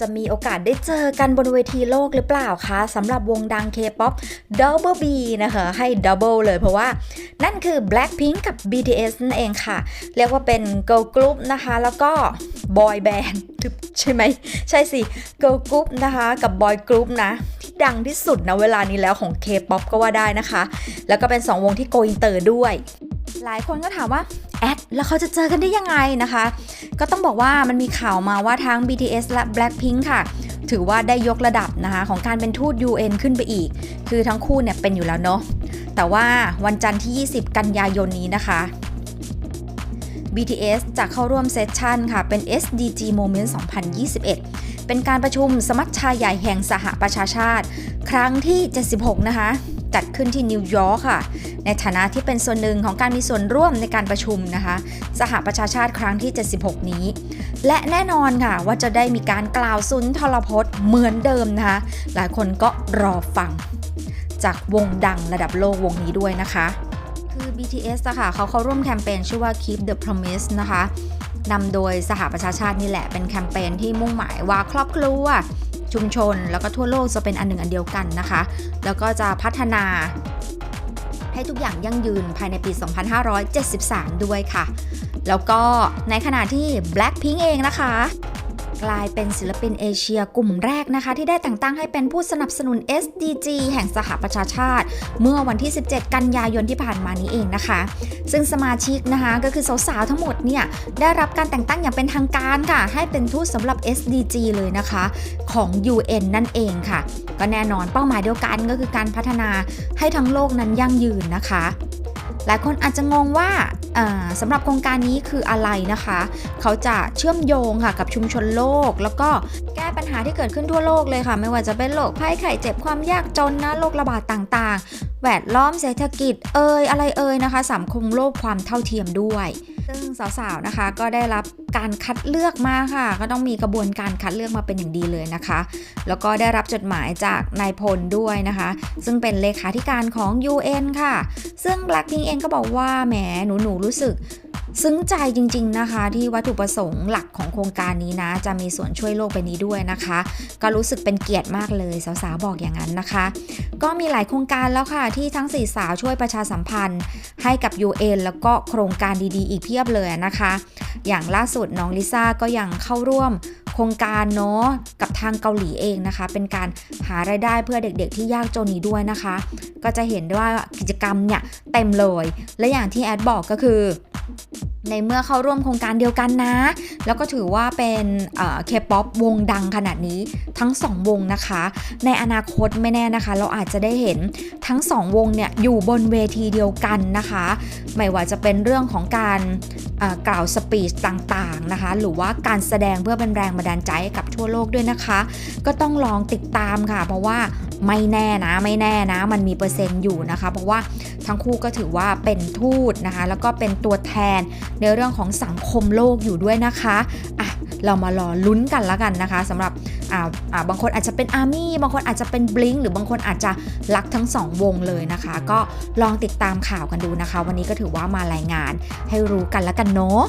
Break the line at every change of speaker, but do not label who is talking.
จะมีโอกาสได้เจอกันบนเวทีโลกหรือเปล่าคะสำหรับวงดัง K-POP Double B นะคะให้ Double เลยเพราะว่า นั่นคือ Blackpink กับ BTS นั่นเองค่ะ เรียกว่าเป็น Girl Group นะคะ แล้วก็ Boy Band ใช่ไหม ใช่สิ Girl Group นะคะ กับ Boy Group นะ ที่ดังที่สุดนะเวลานี้แล้วของ K-POP ก็ว่าได้นะคะ แล้วก็เป็น 2 วงที่โกอินเตอร์ด้วย หลายคนก็ถามว่า แอดแล้วเขาจะเจอกันได้ยังไงนะคะ ก็ต้องบอกว่ามันมีข่าวมาว่าทั้ง BTS และ Blackpink ค่ะ ถือว่าได้ยกระดับนะคะของการเป็นทูต UN ขึ้นไปอีก คือทั้งคู่เนี่ยเป็นอยู่แล้วเนาะแต่ว่าวันจันทร์ที่ 20 กันยายนนี้นะคะ BTS จะเข้าร่วมเซสชันค่ะ เป็น SDG Moment 2021 เป็นการประชุมสมัชชาใหญ่แห่งสหประชาชาติ ครั้งที่ 76 นะคะ จัดขึ้นที่นิวยอร์กค่ะ ในฐานะที่เป็นส่วนหนึ่งของการมีส่วนร่วมในการประชุมนะคะ สหประชาชาติครั้งที่ 76 นี้ และแน่นอนค่ะว่าจะได้มีการกล่าวสุนทรพจน์เหมือนเดิมนะคะ หลายคนก็รอฟัง จากวงดังระดับโลกวงนี้ด้วยนะคะ คือ BTS อะค่ะเขาเข้าร่วมแคมเปญชื่อว่า Keep the Promise นะคะนำโดยสหประชาชาตินี่แหละเป็นแคมเปญที่มุ่งหมายว่าครอบครัว ชุมชน แล้วก็ทั่วโลกจะเป็นอันหนึ่งอันเดียวกันนะคะ แล้วก็จะพัฒนาให้ทุกอย่างยั่งยืนภายในปี 2573 ด้วยค่ะ แล้วก็ในขณะที่ Blackpink เองนะคะ กลายเป็นศิลปินเอเชียกลุ่มแรกนะคะ ที่ได้แต่งตั้งให้เป็นผู้สนับสนุน SDG แห่งสหประชาชาติ เมื่อวันที่ 17 กันยายนที่ผ่านมานี้เองนะคะ ซึ่งสมาชิกนะคะก็คือสาวๆทั้งหมดเนี่ยได้รับการแต่งตั้งอย่างเป็นทางการค่ะ ให้เป็นทูตสำหรับ SDG เลยนะคะของ UN นั่นเองค่ะ ก็แน่นอนเป้าหมายเดียวกันก็คือการพัฒนาให้ทั้งโลกนั้นยั่งยืนนะคะ หลายคนอาจจะงงว่าสำหรับโครงการนี้คืออะไรนะคะ เขาจะเชื่อมโยงค่ะกับชุมชนโลก แล้วก็แก้ปัญหาที่เกิดขึ้นทั่วโลกเลยค่ะ ไม่ว่าจะเป็นโรคภัยไข้เจ็บความยากจนนะโรคระบาดต่างๆ แวดล้อมเศรษฐกิจเอ่ยอะไรเอ่ยนะคะสังคมโลกความเท่าเทียมด้วย ซึ่งสาวๆนะคะก็ได้รับการคัดเลือกมาค่ะ ก็ต้องมีกระบวนการคัดเลือกมาเป็นอย่างดีเลยนะคะ แล้วก็ได้รับจดหมายจากนายพลด้วยนะคะ ซึ่งเป็นเลขาธิการของ UN ค่ะ ซึ่ง Blackpink เองก็บอกว่าแหมหนูหนูๆรู้สึก ซึ้งใจจริง ๆนะคะ ที่วัตถุประสงค์หลักของโครงการนี้นะ จะมีส่วนช่วยโลกใบนี้ด้วยนะคะ ก็รู้สึกเป็นเกียรติมากเลยสาวๆบอกอย่างนั้นนะคะ ก็มีหลายโครงการแล้วค่ะที่ทั้งสี่สาวช่วยประชาสัมพันธ์ ให้กับ UN แล้วก็โครงการดีๆ อีกเพียบเลยนะคะ อย่างล่าสุดน้องลิซ่าก็ยังเข้าร่วมโครงการเนาะกับทางเกาหลีเองนะคะ เป็นการหารายได้เพื่อเด็กๆ ที่ยากจนนี้ด้วยนะคะ ก็จะเห็นได้ว่ากิจกรรมเนี่ยเต็มเลย และอย่างที่แอดบอกก็คือ ในเมื่อเข้าร่วมโครงการเดียวกันนะ แล้วก็ถือว่าเป็นเคป๊อปวงดังขนาดนี้ทั้ง 2 วงนะคะ ในอนาคตไม่แน่นะคะ เราอาจจะได้เห็นทั้ง 2 วงเนี่ยอยู่บนเวทีเดียวกันนะคะ ไม่ว่าจะเป็นเรื่องของการกล่าวสปีชต่างๆนะคะ หรือว่าการแสดงเพื่อเป็นแรงบันดาลใจให้กับทั่วโลกด้วยนะคะ ก็ต้องลองติดตามค่ะ เพราะว่า ไม่แน่นะไม่แน่นะ มันมีเปอร์เซ็นต์อยู่นะคะ เพราะว่าทั้งคู่ก็ถือว่าเป็นทูตนะคะ แล้วก็เป็นตัวแทนในเรื่องของสังคมโลกอยู่ด้วยนะคะอะเรามารอลุ้นกันแล้วกันนะคะสำหรับอ่าอ่าบางคนอาจจะเป็นอาร์มี่บางคนอาจจะเป็นบลิงหรือบางคนอาจจะรักทั้งสองวงเลยนะคะ ก็ลองติดตามข่าวกันดูนะคะ วันนี้ก็ถือว่ามารายงานให้รู้กันแล้วกันเนาะ